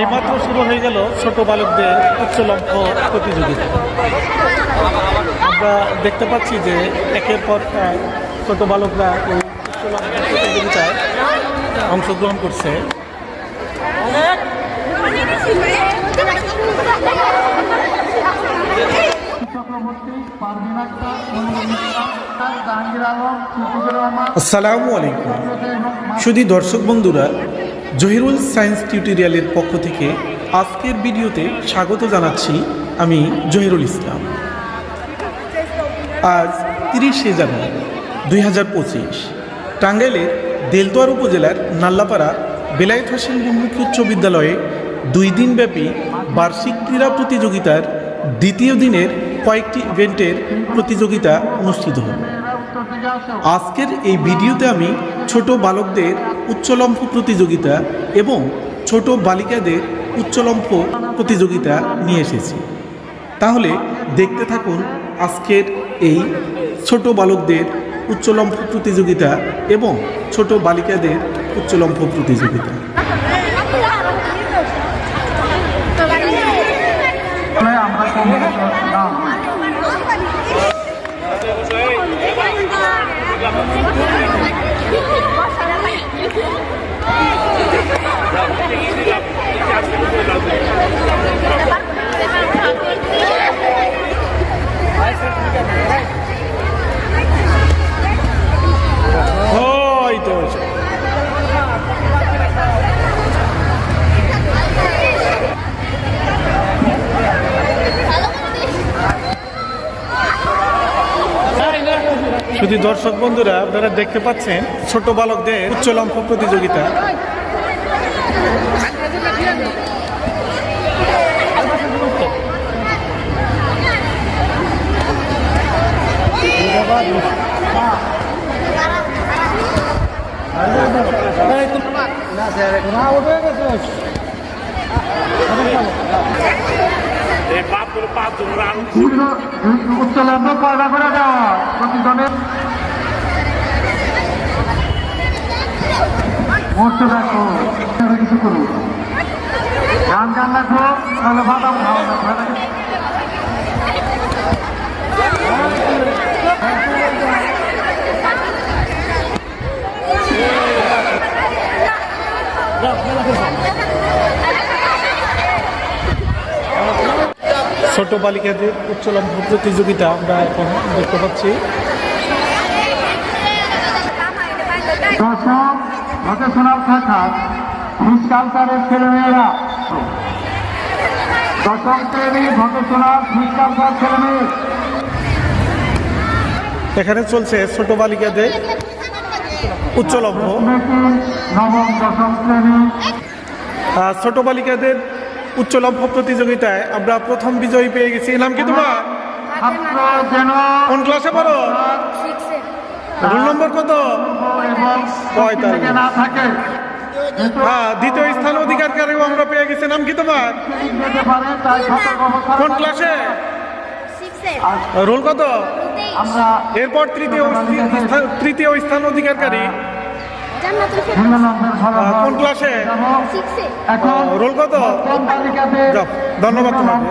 এইমাত্র শুরু হয়ে গেল ছোট বালকদের উচ্চ লক্ষ্য প্রতিযোগিতা। আমরা দেখতে পাচ্ছি যে একের পর এক ছোট বালকরা এই উচ্চ লক্ষ্য প্রতিযোগিতায় অংশগ্রহণ করছে। আসসালামু আলাইকুম। শুধু দর্শক বন্ধুরা জহিরুল সায়েন্স টিউটোরিয়ালের পক্ষ থেকে আজকের ভিডিওতে স্বাগত জানাচ্ছি আমি জহিরুল ইসলাম। আজ তিরিশে জানুয়ারি দুই হাজার পঁচিশ, টাঙ্গাইলের দেলতোয়ার উপজেলার নাল্লাপাড়া বেলায়েত হোসেন বহুমুখী উচ্চ বিদ্যালয়ে দুই দিনব্যাপী বার্ষিক ক্রীড়া প্রতিযোগিতার দ্বিতীয় দিনের কয়েকটি ইভেন্টের প্রতিযোগিতা অনুষ্ঠিত হলো। আজকের এই ভিডিওতে আমি ছোট বালকদের উচ্চলম্ফ প্রতিযোগিতা এবং ছোট বালিকাদের উচ্চলম্ফ প্রতিযোগিতা নিয়ে এসেছি। তাহলে দেখতে থাকুন আজকের এই ছোট বালকদের উচ্চলম্ফ প্রতিযোগিতা এবং ছোট বালিকাদের উচ্চলম্ফ প্রতিযোগিতা। শুধু দর্শক বন্ধুরা আপনারা দেখতে পাচ্ছেন ছোট বালকদের উচ্চলম্ফ প্রতিযোগিতা। উচ্চ লম্ব পয়দা করে দেওয়া। দেখো। এভাবে কিছু করুন গান গান রাখো তাহলে বাদাম খাও ছোট বালিকাদের উচ্চলম্ফ প্রতিযোগিতা আমরা এখন দেখতে পাচ্ছি। দশম ভকেশনাল শাখা ফিস কালচারের ছেলেমেয়েরা। দশম শ্রেণি ভকেশনাল ফিস কালচার ছেলেমেয়ে। এখানে চলছে ছোট বালিকাদের নবম দশম শ্রেণি। ছোট বালিকাদের উচ্চলম্ফ প্রতিযোগিতায় আমরা প্রথম বিজয়ী পেয়ে গেছি। নাম কি তোমার? কোন ক্লাসে পড়ো? রোল নম্বর কত? পঁয়তাল্লিশ। হ্যাঁ দ্বিতীয় স্থান অধিকারকারীও আমরা পেয়ে গেছি। নাম কি তোমার? কোন ক্লাসে? রোল কত? আমরা এরপর তৃতীয় তৃতীয় স্থান অধিকারকারী। কোন ক্লাসে রোল কত? ধন্যবাদ তোমাকে।